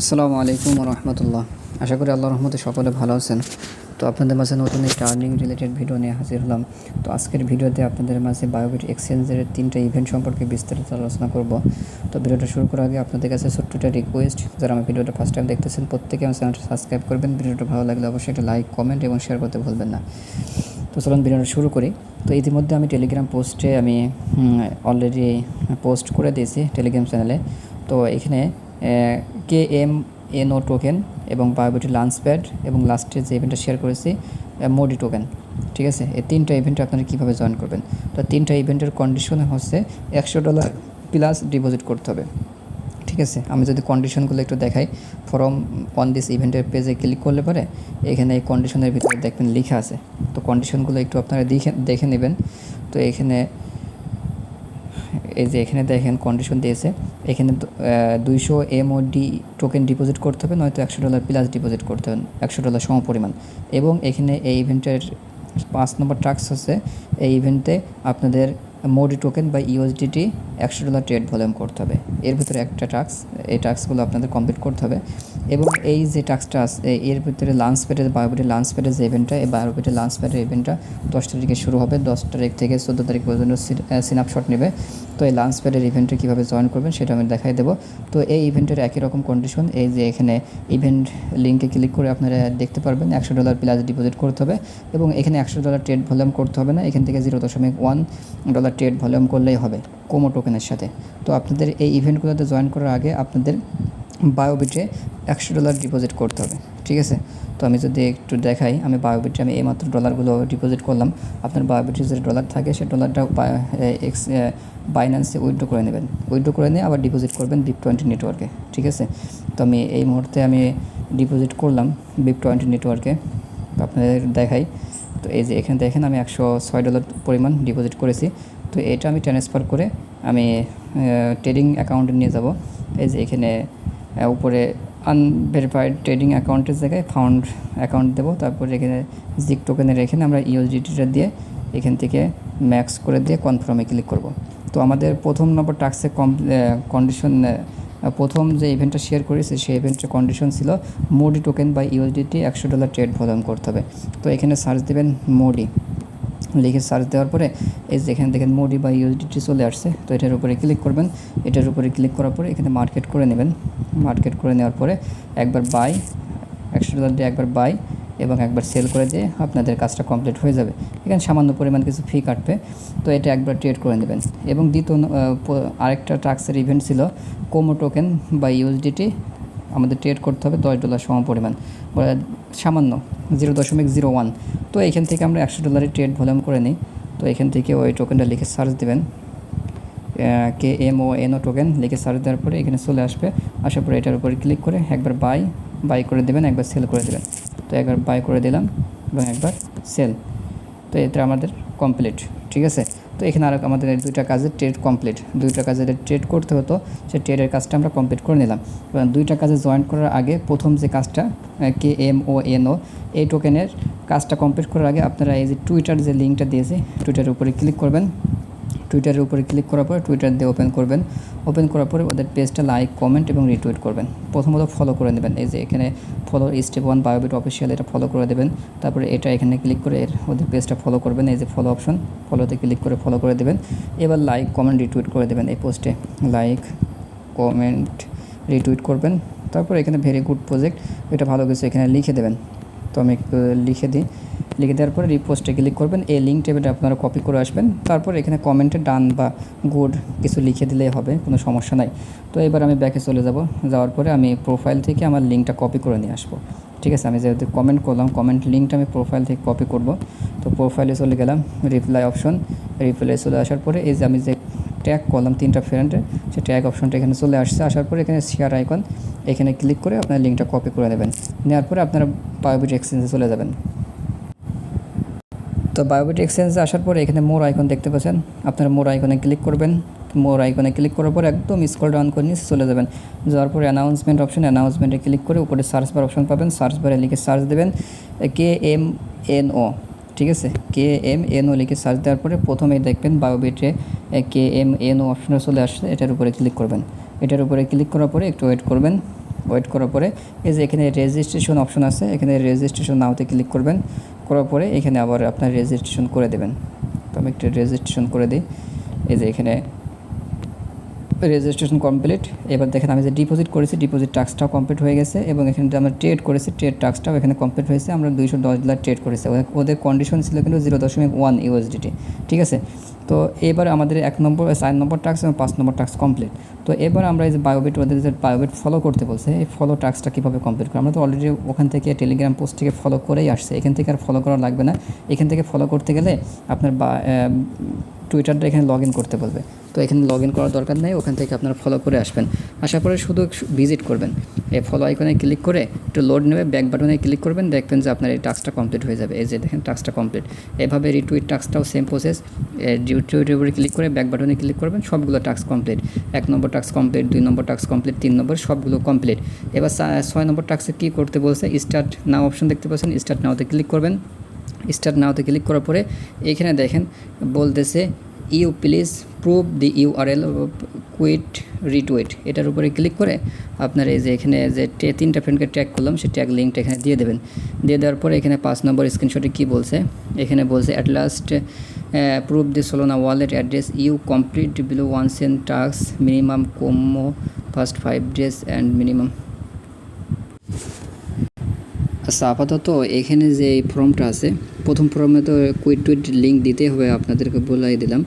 আসসালামু আলাইকুম রহমতুল্লাহ আশা করি আল্লাহ রহমতে সকলে ভালো আছেন। তো আপনাদের মাঝে নতুন একটি আর্নিং রিলেটেড ভিডিও নিয়ে হাজির হলাম। তো আজকের ভিডিওতে আপনাদের মাঝে বায়োবিট এক্সচেঞ্জের তিনটা ইভেন্ট সম্পর্কে বিস্তারিত আলোচনা করব। তো ভিডিওটা শুরু করার আগে আপনাদের কাছে ছোট্ট একটা রিকোয়েস্ট যারা আমার ভিডিওটা ফার্স্ট টাইম দেখতেছেন, প্রত্যেকে আমার চ্যানেলটা সাবস্ক্রাইব করবেন। ভিডিওটা ভালো লাগলে অবশ্যই একটা লাইক কমেন্ট এবং শেয়ার করতে ভুলবেন না। তো চলুন ভিডিওটা শুরু করি। তো ইতিমধ্যে আমি টেলিগ্রাম পোস্টে আমি অলরেডি পোস্ট করে দিয়েছি টেলিগ্রাম চ্যানেলে তো এখানে কে এম এনও টোকেন এবং বায়োবিটি লাঞ্চ প্যাড এবং লাস্টে যে ইভেন্টটা শেয়ার করেছি মোডি টোকেন ঠিক আছে? এই তিনটা ইভেন্টে আপনারা কীভাবে জয়েন করবেন? তো তিনটা ইভেন্টের কন্ডিশন হচ্ছে একশো ডলার প্লাস ডিপোজিট করতে হবে, ঠিক আছে? আমি যদি কন্ডিশনগুলো একটু দেখাই ফরম অন দিস ইভেন্টের পেজে ক্লিক করলে পরে এখানে এই কন্ডিশনের ভিতরে দেখবেন লেখা আছে। তো কন্ডিশনগুলো একটু আপনারা দেখে দেখে নেবেন। তো এখানে এই যে এখানে দেখেন কন্ডিশন দিয়েছে। এখানে দুইশো এমওডি টোকেন ডিপোজিট করতে হবে, নয়তো একশো ডলার প্লাস ডিপোজিট করতে হবে, একশো ডলার সম পরিমাণ এবং এখানে এই ইভেন্টের পাঁচ নম্বর টাস্ক হচ্ছে এই ইভেন্টে আপনাদের মোডি টোকেন বা ইউএসডিটি একশো ডলার ট্রেড ভলিউম করতে হবে। এর ভিতরে একটা টাস্ক এই টাস্কগুলো আপনাদের কমপ্লিট করতে হবে। এবং এই যে টাস্কটা আছে এর ভিতরে লাঞ্চ প্যাডের বায়োবিটি লাঞ্চ প্যাডের যে ইভেন্টটা এই বায়োবিটি লাঞ্চ প্যাডের ইভেন্টটা দশ তারিখে শুরু হবে। দশ তারিখ থেকে চোদ্দ তারিখ পর্যন্ত সিনাপশট নেবে। তো এই লাঞ্চ প্যাডের ইভেন্টে কীভাবে জয়েন করবেন সেটা আমি দেখাই দেবো। তো এই ইভেন্টের একই রকম কন্ডিশন এই যে এখানে ইভেন্ট লিঙ্কে ক্লিক করে আপনারা দেখতে পারবেন, একশো ডলার প্লাস ডিপোজিট করতে হবে এবং এখানে একশো ডলার ট্রেড ভলিউম করতে হবে না, এখান থেকে জিরো দশমিক ওয়ান ডলার ট্রেড ভলিউম করলেই হবে কোমো টোকেনের সাথে। তো আপনাদের এই ইভেন্টগুলোতে জয়েন করার আগে আপনাদের বায়োবিটে একশো ডলার ডিপোজিট করতে হবে, ঠিক আছে? তো আমি যদি একটু দেখাই, আমি বায়োবিটে আমি এইমাত্র ডলারগুলো ডিপোজিট করলাম, আপনার বায়োবিটে যে ডলার থাকে, সে ডলারটা এক্স বাইন্যান্সে উইথড্র করে নেবেন। উইথড্র করে নিয়ে আবার ডিপোজিট করবেন বিপ টোয়েন্টি নেটওয়ার্কে ঠিক আছে? তো আমি এই মুহূর্তে আমি ডিপোজিট করলাম বিপ টোয়েন্টি নেটওয়ার্কে আপনাদের দেখাই। তো এই যে এখানে দেখেন, আমি একশো ছয় ডলার পরিমাণ ডিপোজিট করেছি। তো এটা আমি ট্রান্সফার করে আমি ট্রেডিং অ্যাকাউন্টে নিয়ে যাব। এই যে এখানে উপরে আনভেরিফাইড ট্রেডিং অ্যাকাউন্টের জায়গায় ফাউন্ড অ্যাকাউন্ট দেবো। তারপরে এখানে জিক টোকেনে রেখে আমরা ইউএসডিটিটা দিয়ে এখান থেকে ম্যাক্স করে দিয়ে কনফার্মে ক্লিক করব। তো আমাদের প্রথম নম্বর টাক্সের কম কন্ডিশন প্রথম যে ইভেন্টটা শেয়ার করেছি, সেই ইভেন্টের কন্ডিশন ছিল মোডি টোকেন বা ইউএসডিটি একশো ডলার ট্রেড ভলিউম করতে হবে। তো এখানে সার্চ দেবেন মোডি লিখে সার্চ দেওয়ার পরে এই যে এখানে দেখেন মোডি বা ইউএসডিটি চলে আসছে, তো এটার উপরে ক্লিক করবেন। এটার উপরে ক্লিক করার পরে এখানে মার্কেট করে নেবেন। মার্কেট করে নেওয়ার পরে একবার বাই একশো ডলার দিয়ে একবার বাই এবং একবার সেল করে দিয়ে আপনাদের কাজটা কমপ্লিট হয়ে যাবে। এখানে সামান্য পরিমাণ কিছু ফি কাটবে, তো এটা একবার ট্রেড করে নেবেন। এবং দ্বিতীয় আরেকটা টাক্সের ইভেন্ট ছিল কোমো টোকেন বা ইউএসডিটি আমাদের ট্রেড করতে হবে দশ ডলার সম পরিমাণ সামান্য জিরো দশমিক জিরো ওয়ান তো এখান থেকে আমরা একশো ডলারের ট্রেড ভলিউম করে নিই। তো এখান থেকে ওই টোকেনটা লিখে সার্চ দেবেন। K M O N O token লিখে সার্চ দেওয়ার পরে এখানে চলে আসবে। আসার পরে এটার উপরে ক্লিক করে একবার বাই বাই করে দেবেন, একবার সেল করে দেবেন। তো একবার বাই করে দিলাম এবং একবার সেল তো এটা আমাদের কমপ্লিট ঠিক আছে? তো এখানে আর আমাদের দুইটা কাজের ট্রেড কমপ্লিট দুইটা কাজের ট্রেড করতে হতো সে ট্রেডের কাজটা আমরা কমপ্লিট করে নিলাম। দুইটা কাজে জয়েন করার আগে প্রথম যে কাজটা কে এম ও এন ও এই টোকেনের কাজটা কমপ্লিট করার আগে আপনারা এই যে টুইটার যে লিঙ্কটা দিয়েছে টুইটারের উপরে ক্লিক করবেন। টুইটারের উপরে ক্লিক করার পরে টুইটার দিয়ে ওপেন করবেন। ওপেন করার পরে ওদের পেজটা লাইক কমেন্ট এবং রিটুইট করবেন। প্রথমত ফলো করে নেবেন। এই যে এখানে follow step one Bybit official এটা ফলো করে দেবেন। তারপরে এটা এখানে ক্লিক করে ওদের পেজটা ফলো করবেন। এই যে ফলো অপশন ফলোতে ক্লিক করে ফলো করে দেবেন। এবার লাইক কমেন্ট রিটুইট করে দেবেন এই পোস্টে লাইক কমেন্ট রিটুইট করবেন। তারপর এখানে ভেরি গুড প্রজেক্ট এটা ভালো কিছু এখানে লিখে দেবেন। তো আমি লিখে দিই। লিখে দেওয়ার পরে রিপোস্টে ক্লিক করবেন। এই লিঙ্ক টেবিলটা আপনারা কপি করে আসবেন। তারপর এখানে কমেন্টে ডান বা গুড কিছু লিখে দিলেই হবে, কোনো সমস্যা নাই। তো এবার আমি ব্যাকে চলে যাব। যাওয়ার পরে আমি প্রোফাইল থেকে আমার লিঙ্কটা কপি করে নিয়ে আসব। ঠিক আছে, আমি যেহেতু কমেন্ট করলাম কমেন্ট লিঙ্কটা আমি প্রোফাইল থেকে কপি করব। তো প্রোফাইলে চলে গেলাম রিপ্লাই অপশন রিপ্লাই চলে আসার পরে এই যে আমি যে ট্যাগ করলাম তিনটা ফ্রেন্ডে সেই ট্যাগ অপশনটা এখানে চলে আসছে। আসার পরে এখানে শেয়ার আইকন এখানে ক্লিক করে আপনার লিঙ্কটা কপি করে নেবেন। নেওয়ার পরে আপনারা বায়োবিট এক্সচেঞ্জে চলে যাবেন। তো বায়োবিট এক্সচেঞ্জে আসার পরে এখানে মোর আইকন দেখতে পাচ্ছেন। আপনারা মোর আইকনে ক্লিক করবেন। মোর আইকনে ক্লিক করার পর একদম স্কল ডাউন করে নিয়ে চলে যাবেন। যাওয়ার পরে অ্যানাউন্সমেন্ট অপশন অ্যানাউন্সমেন্টে ক্লিক করে উপরে সার্চ বার অপশন পাবেন। সার্চ বারে লিখে সার্চ দেবেন। কে এম এন ও ঠিক আছে? কে এম এন ও লিখে সার্চ দেওয়ার পরে প্রথমেই দেখবেন বায়োবিটে কে এম এন ও অপশনে চলে আসছে। এটার উপরে ক্লিক করবেন। এটার উপরে ক্লিক করার পরে একটু ওয়েট করবেন। ওয়েট করার পরে এই যে এখানে রেজিস্ট্রেশন অপশন আছে, এখানে রেজিস্ট্রেশন নাওতে ক্লিক করবেন। করার পরে এখানে আবার আপনার রেজিস্ট্রেশন করে দেবেন। তো আমি একটু রেজিস্ট্রেশন করে দিই। এই যে এখানে রেজিস্ট্রেশন কমপ্লিট এবার দেখেন আমি যে ডিপোজিট করেছি ডিপোজিট টাস্কটাও কমপ্লিট হয়ে গেছে এবং এখানে যে আমরা ট্রেড করেছি ট্রেড টাস্কটাও এখানে কমপ্লিট হয়েছে। আমরা দুইশো দশ ডলার ট্রেড করেছি। ওদের- কন্ডিশন ছিল কিন্তু জিরো দশমিক ওয়ান ইউএসডিটি ঠিক আছে? তো এবার আমাদের এক নম্বর, চার নম্বর টাস্ক এবং পাঁচ নম্বর টাস্ক কমপ্লিট তো এবার আমরা এই যে বায়োবিট ওদের যে বায়োবিট ফলো করতে বলছে, এই ফলো টাস্কটা কীভাবে কমপ্লিট করি আমরা তো অলরেডি ওখান থেকে টেলিগ্রাম পোস্ট থেকে ফলো করেই আসছে। এখান থেকে আর ফলো করা লাগবে না। এখান থেকে ফলো করতে গেলে আপনার বা টুইটারটা এখানে লগ ইন করতে বলবে। তো এখানে লগ ইন করার দরকার নেই, ওখান থেকে আপনারা ফলো করে আসবেন। আসার পরে শুধু ভিজিট করবেন। এই ফলো আইকনে ক্লিক করে একটু লোড নেবে ব্যাক বাটনে ক্লিক করবেন, দেখবেন যে আপনার এই টাস্কটা কমপ্লিট হয়ে যাবে। এই যে দেখেন টাস্কটা কমপ্লিট এভাবে রিটুইট টাস্কটাও সেম প্রসেস রিটুইটের উপরে ক্লিক করে ব্যাক বাটনে ক্লিক করবেন, সবগুলো টাস্ক কমপ্লিট এক নম্বর টাস্ক কমপ্লিট দুই নম্বর টাস্ক কমপ্লিট তিন নম্বর সবগুলো কমপ্লিট এবার ছয় নম্বর টাস্কে কী করতে বলছে? স্টার্ট নাও অপশন দেখতে পাচ্ছেন স্টার্ট নাওতে ক্লিক করবেন। স্টার্ট নাওতে ক্লিক করার পরে এখানে দেখেন বলতেছে you please prove the URL quote retweet এটার উপরে ক্লিক করে আপনার এই যে এখানে যে তিনটা ফ্রেন্ডকে ট্যাগ করলাম সেই ট্যাগ লিঙ্কটা এখানে দিয়ে দেবেন। দিয়ে দেওয়ার পরে এখানে পাঁচ নম্বর স্ক্রিনশটে কী বলছে? এখানে বলছে at last prove the Solana wallet address you complete below one send task minimum Komo first five days and minimum আচ্ছা আপাতত এখানে যে এই ফর্মটা আছে, প্রথম ফর্মে তো কুইট টুইট লিঙ্ক দিতে হবে আপনাদেরকে বলাই দিলাম।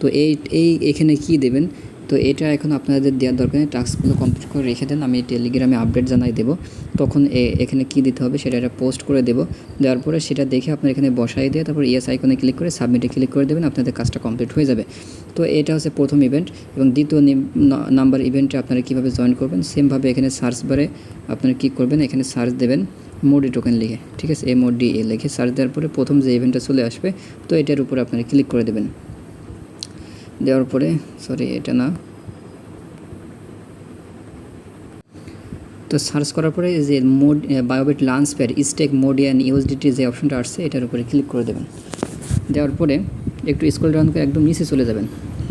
তো এই এই এখানে কি দেবেন? তো এটা এখন আপনাদের দেওয়ার দরকার নেই। টাস্কগুলো কমপ্লিট করে রেখে দেন। আমি টেলিগ্রামে আপডেট জানাই দেবো। তখন এখানে কি দিতে হবে সেটা একটা পোস্ট করে দেবো। দেওয়ার পরে সেটা দেখে আপনার এখানে বসাই দিয়ে তারপর ইয়েস আইকনে ক্লিক করে সাবমিটে ক্লিক করে দেবেন। আপনাদের কাজটা কমপ্লিট হয়ে যাবে। তো এটা হচ্ছে প্রথম ইভেন্ট এবং দ্বিতীয় নাম্বার ইভেন্টে আপনারা কীভাবে জয়েন করবেন সেমভাবে এখানে সার্চ বারে আপনারা কী করবেন। এখানে সার্চ দেবেন। মোডি টোকেন লিখে, ঠিক আছে? এম ডি এ লিখে সার্চ দেওয়ার পরে প্রথম যে ইভেন্টটা চলে আসবে, তো এটার উপরে আপনারা ক্লিক করে দেবেন। দেওয়ার পরে সরি এটা না। তো সার্চ করার পরে যে mode Bybit launchpad stake Modi and USDT যে অপশনটা আসছে, এটার উপরে ক্লিক করে দেবেন। দেওয়ার পরে একটু স্ক্রল ডাউন করে একদম নিচে চলে যাবেন।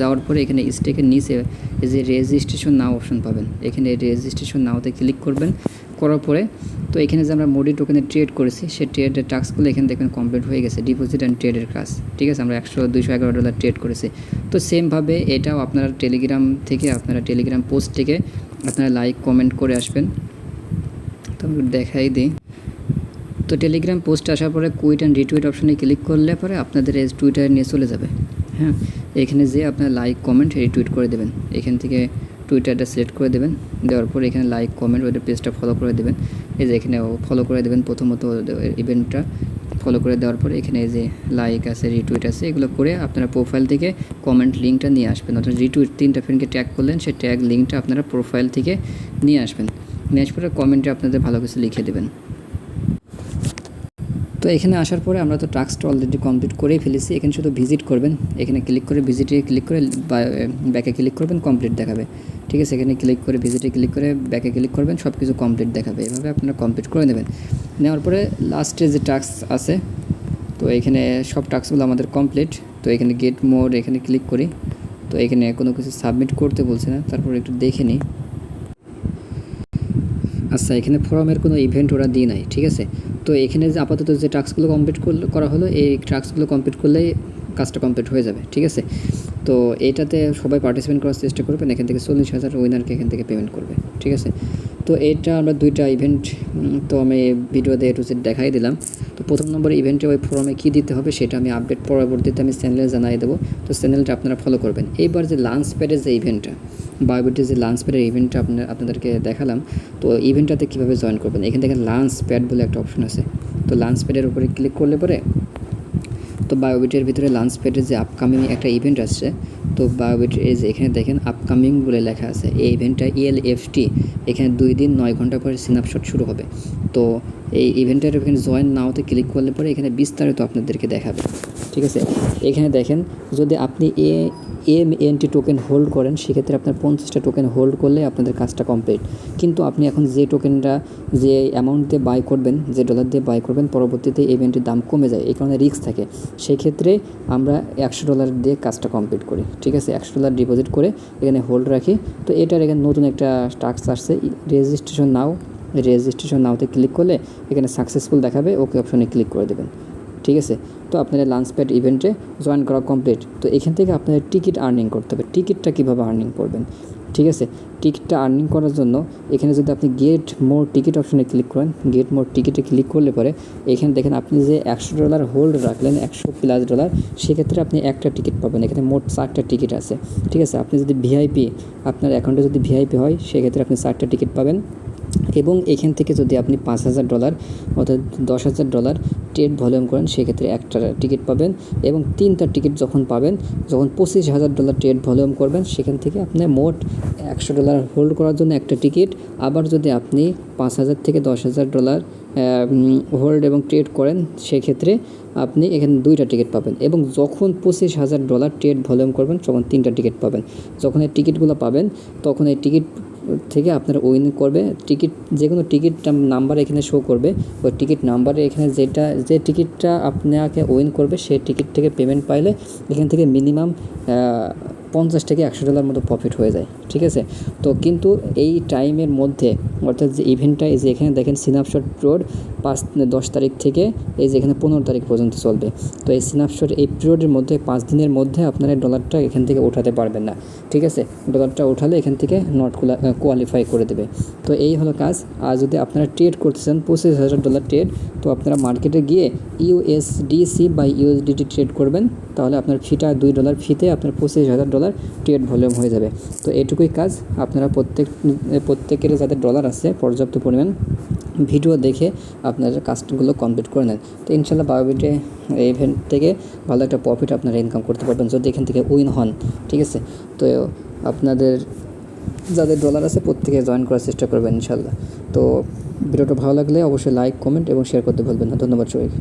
যাওয়ার পরে এখানে স্টেকের নিচে যে রেজিস্ট্রেশন নাও অপশন পাবেন। এখানে রেজিস্ট্রেশন নাওতে ক্লিক করবেন। করার পরে তো এখানে যে আমরা মোডি টোকেনে ট্রেড করেছি সেই ট্রেডের টাস্কগুলো এখানে দেখবেন কমপ্লিট হয়ে গেছে ডিপোজিট অ্যান্ড ট্রেডের কাজ ঠিক আছে? আমরা একশো, দুইশো, এগারো ডলার ট্রেড করেছি। তো সেমভাবে এটাও আপনারা টেলিগ্রাম থেকে, আপনারা টেলিগ্রাম পোস্ট থেকে আপনারা লাইক কমেন্ট করে আসবেন। তো আমি দেখাই দিই। তো টেলিগ্রাম পোস্ট আসার পরে কুইট অ্যান্ড রিটুইট অপশনে ক্লিক করলে পরে আপনাদের এই টুইটারে নিয়ে চলে যাবে। হ্যাঁ? এখানে যে আপনার লাইক কমেন্ট রিটুইট করে দেবেন। এখান থেকে টুইটারটা সিলেক্ট করে দেবেন। দেওয়ার পর এখানে লাইক কমেন্ট ওদের পেজটা ফলো করে দেবেন। এই যে এখানে ফলো করে দেবেন প্রথমত ইভেন্টটা ফলো করে দেওয়ার পর এখানে যে লাইক আছে রিটুইট আছে, এগুলো করে আপনারা প্রোফাইল থেকে কমেন্ট লিঙ্কটা নিয়ে আসবেন। অর্থাৎ রিটুইট তিনটা ফ্রেন্ডকে ট্যাগ করলেন, সেই ট্যাগ লিঙ্কটা আপনারা প্রোফাইল থেকে নিয়ে আসবেন। নিয়ে আসার পরে কমেন্টে আপনাদের ভালো কিছু লিখে দেবেন। তো এখানে আসার পরে আমরা তো টাস্কটা অলরেডি কমপ্লিট করেই ফেলেছি। এখানে শুধু ভিজিট করবেন। এখানে ক্লিক করে ভিজিটে ক্লিক করে ব্যাকে ক্লিক করবেন কমপ্লিট দেখাবে। ঠিক আছে? এখানে ক্লিক করে ভিজিটে ক্লিক করে ব্যাকে ক্লিক করবেন সব কিছু কমপ্লিট দেখাবে। এভাবে আপনারা কমপ্লিট করে নেবেন। নেওয়ার পরে লাস্টে যে টাস্ক আছে, তো এখানে সব টাস্কগুলো আমাদের কমপ্লিট তো এখানে গেট মোড এখানে ক্লিক করি। তো এখানে কোনো কিছু সাবমিট করতে বলছে না। তারপর একটু দেখে নিই। আচ্ছা এখানে ফর্মের কোনো ইভেন্ট ওরা দিয়ে নাই। ঠিক আছে? তো এখানে যে আপাতত যে টাস্কগুলো কমপ্লিট করা হলো, এই টাস্কগুলো কমপ্লিট করলেই কাজটা কমপ্লিট হয়ে যাবে, ঠিক আছে? তো এইটাতে সবাই পার্টিসিপেট করার চেষ্টা করবেন, এখান থেকে চল্লিশ হাজার উইনারকে এখান থেকে পেমেন্ট করবে, ঠিক আছে? তো এটা আমরা দুইটা ইভেন্ট তো আমি ভিডিওতে এ টু দেখাই দিলাম। তো প্রথম নম্বর ইভেন্টে ওই ফর্মে কী দিতে হবে সেটা আমি আপডেট পরবর্তীতে আমি চ্যানেলে জানাই দেবো। তো চ্যানেলটা আপনারা ফলো করবেন। এইবার যে লাঞ্চ প্যাডের যে ইভেন্টটা বায়োবিটের যে লাঞ্চ প্যাডের ইভেন্টটা আপনার, আপনাদেরকে দেখালাম। তো ইভেন্টটাতে কীভাবে জয়েন করবেন? এখান থেকে লাঞ্চ প্যাড বলে একটা অপশন আছে। তো লাঞ্চ প্যাডের উপরে ক্লিক করলে পরে তো বায়োবিটের ভিতরে লাঞ্চ প্যাডের যে আপকামিং একটা ইভেন্ট আসছে, তো বায়োবিট এই যে এখানে দেখেন আপকামিং বলে লেখা আছে। এই ইভেন্টটা ইএলএফটি এখানে দুই দিন, নয় ঘণ্টা পরে সিনাপশট শুরু হবে। তো এই ইভেন্টের এখানে জয়েন নাওতে ক্লিক করলে পরে এখানে বিস্তারিত আপনাদেরকে দেখাবে। ঠিক আছে? এখানে দেখেন, যদি আপনি A M NT token hold করেন, সেক্ষেত্রে আপনার পঞ্চাশটা টোকেন হোল্ড করলে আপনাদের কাজটা কমপ্লিট কিন্তু আপনি এখন যে টোকেনটা যে অ্যামাউন্ট দিয়ে বাই করবেন, যে ডলার দিয়ে বাই করবেন, পরবর্তীতে ইভেন্টের দাম কমে যায়, এই কারণে রিস্ক থাকে। সেক্ষেত্রে আমরা একশো ডলার দিয়ে কাজটা কমপ্লিট করি। ঠিক আছে? একশো ডলার ডিপোজিট করে এখানে হোল্ড রাখি। তো এটার এখানে নতুন একটা টাস্ক আসছে। রেজিস্ট্রেশন নাও রেজিস্ট্রেশন নাওতে ক্লিক করলে এখানে সাকসেসফুল দেখাবে, ওকে অপশনে ক্লিক করে দেবেন। ঠিক আছে? তো আপনাদের লাঞ্চ প্যাড ইভেন্টে জয়েন করা কমপ্লিট তো এখান থেকে আপনাদের টিকিট আর্নিং করতে হবে। টিকিটটা কীভাবে আর্নিং করবেন? ঠিক আছে? টিকিটটা আর্নিং করার জন্য এখানে যদি আপনি গেট মোর টিকিট অপশনে ক্লিক করেন গেট মোর টিকিটে ক্লিক করলে পরে এখানে দেখেন আপনি যে একশো ডলার হোল্ড রাখলেন, একশো প্লাস ডলার সেক্ষেত্রে আপনি একটা টিকিট পাবেন। এখানে মোট চারটা টিকিট আছে। ঠিক আছে? আপনি যদি ভিআইপি আপনার অ্যাকাউন্টে যদি ভিআইপি হয়, সেক্ষেত্রে আপনি চারটা টিকিট পাবেন। এবং এখান থেকে যদি আপনি পাঁচ হাজার ডলার অর্থাৎ দশ হাজার ডলার ট্রেড ভলিউম করেন, সেক্ষেত্রে একটা টিকিট পাবেন এবং তিনটা টিকিট যখন পাবেন, যখন পঁচিশ হাজার ডলার ট্রেড ভলিউম করবেন, সেখান থেকে আপনি মোট একশো ডলার হোল্ড করার জন্য একটা টিকিট আবার যদি আপনি পাঁচ হাজার থেকে দশ হাজার ডলার হোল্ড এবং ট্রেড করেন, সেক্ষেত্রে আপনি এখানে দুইটা টিকিট পাবেন এবং যখন পঁচিশ হাজার ডলার ট্রেড ভলিউম করবেন, তখন তিনটা টিকিট পাবেন। যখন এই টিকিটগুলো পাবেন, তখন এই টিকিট থেকে আপনারা উইন করবে। টিকিট যে কোনো টিকিট নাম্বার এখানে শো করবে। ওই টিকিট নাম্বারে এখানে যেটা, যে টিকিটটা আপনাকে উইন করবে সেই টিকিট থেকে পেমেন্ট পাইলে এখান থেকে মিনিমাম পঞ্চাশ থেকে একশো ডলার মতো প্রফিট হয়ে যায়, ঠিক আছে? তো কিন্তু এই টাইমের মধ্যে, অর্থাৎ যে ইভেন্টটা এই যে এখানে দেখেন সিনাপশট রোড পাঁচ, দশ তারিখ থেকে, এই যে এখানে পনেরো তারিখ পর্যন্ত চলবে। তো এই সিনাপশট এই পিরিয়ডের মধ্যে পাঁচ দিনের মধ্যে আপনারা ডলারটা এখান থেকে ওঠাতে পারবেন না, ঠিক আছে? ডলারটা ওঠালে এখান থেকে নট কোয়ালিফাই করে দেবে। তো এই হলো কাজ। আর যদি আপনারা ট্রেড করতে চান, পঁচিশ হাজার ডলার ট্রেড তো আপনারা মার্কেটে গিয়ে ইউএসডিসি বা ইউএসডিটি ট্রেড করবেন, তাহলে আপনার ফিটা দুই ডলার ফিতে আপনার পঁচিশ হাজার ডলার ট্রেড ভলিউম হয়ে যাবে। তো এটুকুই কাজ। আপনারা প্রত্যেক প্রত্যেকের যাদের ডলার আছে, পর্যাপ্ত পরিমাণ ভিডিও দেখে আপনারা কাজগুলো কমপ্লিট করে নেন। তো ইনশাল্লাহ বায়োবিটে ইভেন্ট থেকে ভালো একটা প্রফিট আপনারা ইনকাম করতে পারবেন যদি এখান থেকে উইন হন, ঠিক আছে? তো আপনাদের যাদের ডলার আছে, প্রত্যেকে জয়েন করার চেষ্টা করবেন ইনশাল্লাহ। তো ভিডিওটা ভালো লাগলে অবশ্যই লাইক কমেন্ট এবং শেয়ার করতে ভুলবেন না। ধন্যবাদ সবাইকে।